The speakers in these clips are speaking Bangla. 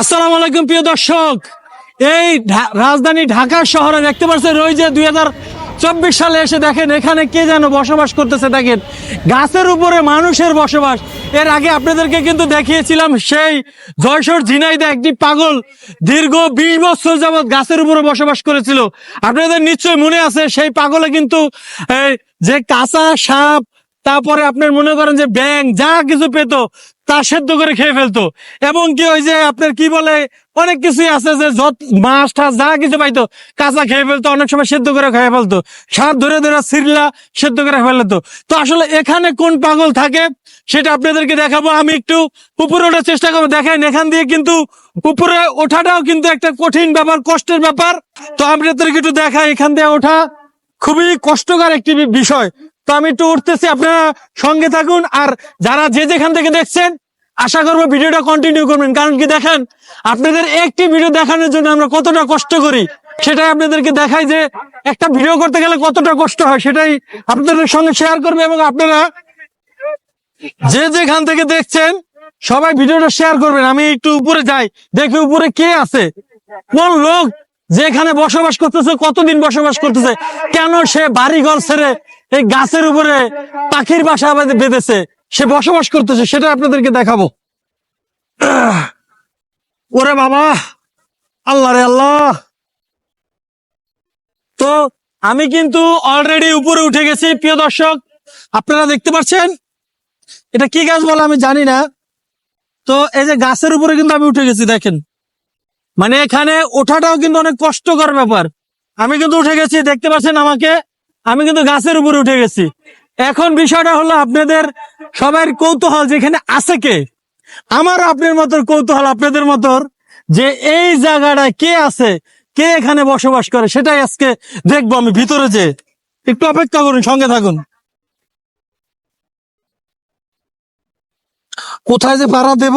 আসসালামু আলাইকুম, প্রিয় দর্শক। এই রাজধানী ঢাকা শহরে দেখতে পাচ্ছেন, ওই যে দুই চব্বিশ সালে এসে দেখেন, এখানে কে যেন বসবাস করতেছে, দেখেন। গাছের উপরে মানুষের বসবাস। এর আগে আপনাদেরকে কিন্তু দেখিয়েছিলাম, সেই জয়সর ঝিনাইদে একটি পাগল দীর্ঘ বিশ বছর যাবৎ গাছের উপরে বসবাস করেছিল। আপনাদের নিশ্চয়ই মনে আছে, সেই পাগলে কিন্তু যে কাঁচা সাপ, তারপরে আপনার মনে করেন যে ব্যাং যা কিছু পেত তা সেদ্ধ করে খেয়ে ফেলতো। এবং কি ওই যে আপনার কি বলে, অনেক কিছুই আছে যে যত মাছ টাছ যা কিছু পাইতো, কাঁচা খেয়ে ফেলতো, অনেক সময় সেদ্ধ করে খেয়ে ফেলতো। সাপ ধরে ধরে সিরলা সেদ্ধ করে ফেলতো তো আসলে এখানে কোন পাগল থাকে, সেটা আপনাদেরকে দেখাবো। আমি একটু উপরে ওঠার চেষ্টা করব। দেখেন, এখান দিয়ে কিন্তু উপরে ওঠাটাও কিন্তু একটা কঠিন ব্যাপার, কষ্টের ব্যাপার। তো আপনাদেরকে একটু দেখাই, এখান দিয়ে ওঠা খুবই কষ্টকর একটি বিষয়। তো আমি একটু উঠতেছি, আপনারা সঙ্গে থাকুন। আর যারা যে যেখান থেকে দেখছেন, আশা করব ভিডিওটা কন্টিনিউ করবেন। কারণ কি দেখেন, আপনাদের একটি ভিডিও দেখানোর জন্য আমরা কতটা কষ্ট করি, সেটাই আপনাদেরকে দেখাই যে একটা ভিডিও করতে গেলে কতটা কষ্ট হয়, সেটাই আপনাদের সঙ্গে শেয়ার করবে এবং আপনারা যে যেখান থেকে দেখছেন, সবাই ভিডিওটা শেয়ার করবেন। আমি একটু উপরে যাই, দেখি উপরে কে আছে। কোন লোক যেখানে বসবাস করতেছে, কতদিন বসবাস করতেছে, কেন সে বাড়ি ঘর ছেড়ে এই গাছের উপরে পাখির বাসা বেঁধে- বেঁধেছে? সে বসবাস করতেছে, সেটা আপনাদেরকে দেখাবো। ওরে বাবা, আল্লাহ রে আল্লাহ। তো আমি কিন্তু অলরেডি উপরে উঠে গেছি, প্রিয় দর্শক, আপনারা দেখতে পাচ্ছেন? এটা কি গাছ বলে আমি জানি না। তো এই যে গাছের উপরে কিন্তু আমি উঠে গেছি, দেখেন। মানে এখানে ওঠাটাও কিন্তু অনেক কষ্টকর ব্যাপার। আমি কিন্তু উঠে গেছি, দেখতে পাচ্ছেন আমাকে? আমি কিন্তু গাছের উপরে উঠে গেছি। এখন বিষয়টা হলো আপনাদের সবার কৌতূহল যেখানে আছে কে? আমার আপনার মতোর কৌতূহল, আপনাদের মতোর যে এই জায়গাটায় কে আছে, কে এখানে বসবাস করে, সেটাই আজকে দেখব আমি ভিতরে যে একটু অপেক্ষা করুন, সঙ্গে থাকুন। কোথায় যে পাড়া দেব?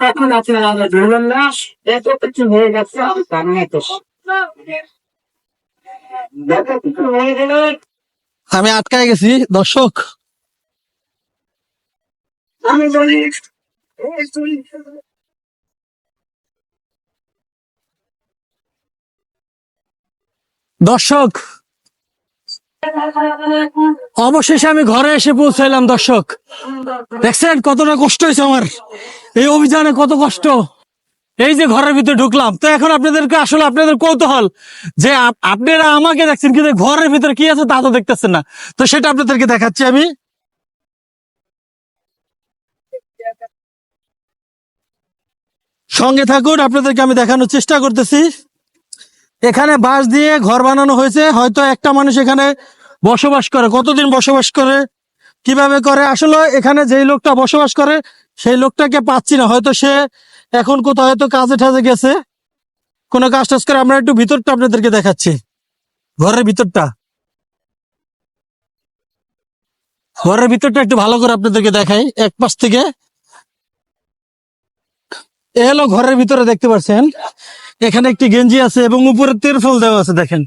আপনারা ধরবেন না এত কিছু হয়ে গেছে তো গেলে। আমি আটকায় গেছি দর্শক। আমি বলি দর্শক অবশেষে আমি ঘরে এসে পৌঁছাইলাম, দর্শক। দেখছেন কতটা কষ্ট হয়েছে আমার? এই অভিযানে কত কষ্ট। এই যে ঘরের ভিতরে ঢুকলাম, তো এখন আপনাদেরকে আসলে আপনাদের কৌতূহল যে আপনারা আমাকে দেখছেন, কিন্তু ঘরের ভিতরে কি আছে তা তো দেখতেছেন না। তো সেটা আপনাদেরকে দেখাচ্ছি আমি। সঙ্গে থাকুন, আপনাদেরকে আমি দেখানোর চেষ্টা করতেছি। এখানে বাঁশ দিয়ে ঘর বানানো হয়েছে। হয়তো একটা মানুষ এখানে বসবাস করে। কতদিন বসবাস করে? কীভাবে করে? আসলে এখানে যেই লোকটা বসবাস করে, সেই লোকটাকে পাচ্ছি না। হয়তো সে এখন কোথাও হয়তো কাজে ঠাজে গেছে। কোনো কাজ টাজ করে আমরা একটু ভিতরটা আপনাদেরকে দেখাচ্ছি। ঘরের ভিতরটা। ঘরের ভিতরটা একটু ভালো করে আপনাদেরকে দেখাই। এক পাশ থেকে। এ হলো ঘরের ভিতরে দেখতে পাচ্ছেন। এখানে একটি গেঞ্জি আছে এবং উপরে তেরফল দেওয়া আছে, দেখেন।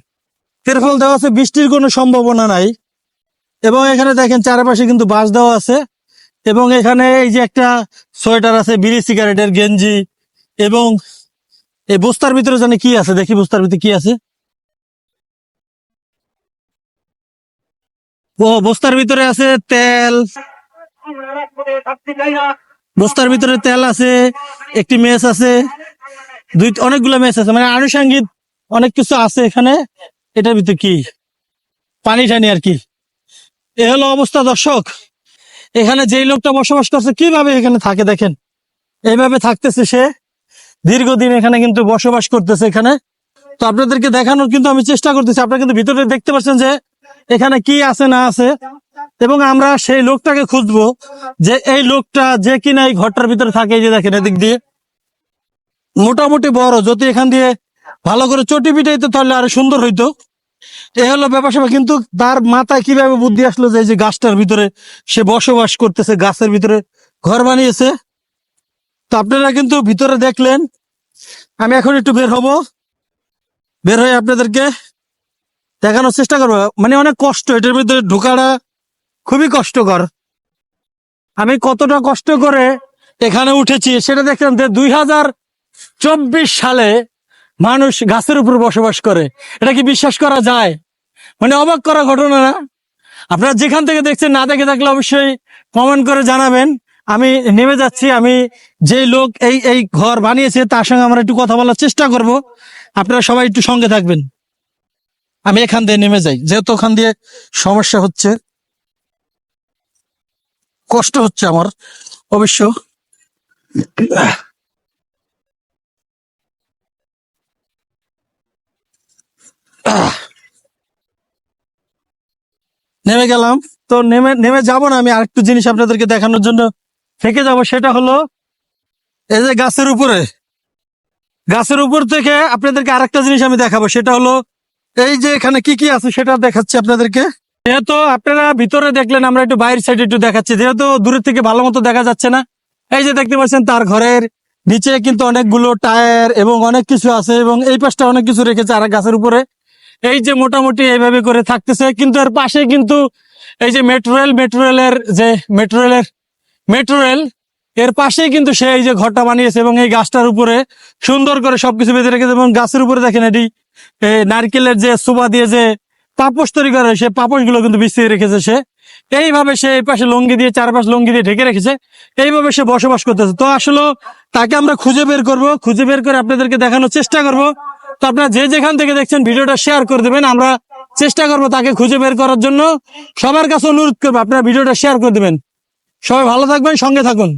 তেরফল দেওয়া আছে, বৃষ্টির কোনো সম্ভাবনা নাই। এবং এখানে দেখেন, চারপাশে কিন্তু বাঁশ দেওয়া আছে। এবং এখানে এই যে একটা সোয়েটার আছে, বিড়ি সিগারেটের গেঞ্জি এবং এই বস্তার ভিতরে জানি কি আছে, দেখি বস্তার ভিতরে কি আছে। ও, বস্তার ভিতরে আছে তেল। বস্তার ভিতরে তেল আছে, একটি মেস আছে। দুই, অনেকগুলো মেস আছে। মানে আনুষঙ্গিক অনেক কিছু আছে এখানে। এটার ভিতরে কি? পানি টানি আর কি। এ হলো অবস্থা দর্শক। এখানে যেই লোকটা বসবাস করছে, কীভাবে এখানে থাকে দেখেন? এইভাবে থাকতেছে সে। দীর্ঘদিন এখানে কিন্তু বসবাস করতেছে এখানে। তো আপনাদেরকে দেখানোর কিন্তু আমি চেষ্টা করতেছি। আপনারা কিন্তু ভিতরে দেখতে পাচ্ছেন যে এখানে কি আছে, না আছে। এবং আমরা সেই লোকটাকে খুঁজবো যে এই লোকটা যে কিনা এই ঘরটার ভিতরে থাকে এই যে দেখেন এদিক দিয়ে। মোটামুটি বড়, যদি এখান দিয়ে ভালো করে চটি পিটাইতো তাহলে আরও সুন্দর হইতো। এ হলো ব্যাপার স্যাপার। কিন্তু তার মাথায় কীভাবে বুদ্ধি আসলো যে এই যে গাছটার ভিতরে সে বসবাস করতেছে, গাছের ভিতরে ঘর বানিয়েছে। তো আপনারা কিন্তু ভিতরে দেখলেন, আমি এখন একটু বের হব। বের হয়ে আপনাদেরকে দেখানোর চেষ্টা করব। মানে অনেক কষ্ট, এটার ভিতরে ঢোকাটা খুবই কষ্টকর। আমি কতটা কষ্ট করে এখানে উঠেছি, সেটা দেখলাম যে দুই হাজার চব্বিশ সালে মানুষ গাছের উপর বসবাস করে। এটা কি বিশ্বাস করা যায়? মানে অবাক করা ঘটনা না? আপনারা যেখান থেকে দেখছেন, না দেখে থাকলে অবশ্যই কমেন্ট করে জানাবেন। আমি নেমে যাচ্ছি, আমি যে লোক এই এই ঘর বানিয়েছে, তার সঙ্গে আমরা একটু কথা বলার চেষ্টা করব। আপনারা সবাই একটু সঙ্গে থাকবেন। আমি এখান দিয়ে নেমে যাই, যেহেতু ওখান দিয়ে সমস্যা হচ্ছে। কষ্ট হচ্ছে আমার, অবশ্য। নেমে গেলাম। তো নেমে নেমে যাব না আমি আরেকটু জিনিস আপনাদেরকে দেখানোর জন্য। থেকে যাব, সেটা হলো এই যে গাছের উপরে। গাছের উপর থেকে আপনাদেরকে আরেকটা জিনিস আমি দেখাবো, সেটা হলো এই যে এখানে কি কি আছে সেটা দেখাচ্ছি আপনাদেরকে। যেহেতু আপনারা ভিতরে দেখলেন, আমরা একটু বাইরের সাইডে একটু দেখাচ্ছি। যেহেতু দূরের থেকে ভালো মতো দেখা যাচ্ছে না। এই যে দেখতে পাচ্ছেন, তার ঘরের নিচে কিন্তু অনেকগুলো টায়ার এবং অনেক কিছু আছে এবং এই পাশটা অনেক কিছু রেখেছে আর গাছের উপরে। এই যে মোটামুটি এইভাবে করে থাকতেছে, কিন্তু এর পাশে কিন্তু এই যে মেট্রো রেল মেট্রো রেলের যে মেট্রো রেলের মেট্রো রেল এর পাশেই কিন্তু সে এই যে ঘরটা বানিয়েছে এবং এই গাছটার উপরে সুন্দর করে সবকিছু বেঁধে রেখেছে এবং গাছের উপরে দেখেন এটি নারকেলের যে সুবা দিয়ে যে পাপোশ তৈরি করে, সে পাপোশগুলো কিন্তু বিছিয়ে রেখেছে সে। এইভাবে সে এই পাশে লঙ্গি দিয়ে, চারপাশ লঙ্গি দিয়ে ঢেকে রেখেছে। এইভাবে সে বসবাস করতেছে। তো আসলে তাকে আমরা খুঁজে বের করব, খুঁজে বের করে আপনাদেরকে দেখানোর চেষ্টা করব। তো আপনারা যে যেখান থেকে দেখছেন ভিডিওটা শেয়ার করে দেবেন, আমরা চেষ্টা করব তাকে খুঁজে বের করার জন্য। সবার কাছে অনুরোধ করব, আপনারা ভিডিওটা শেয়ার করে দেবেন। সবাই ভালো থাকবেন, সঙ্গে থাকুন।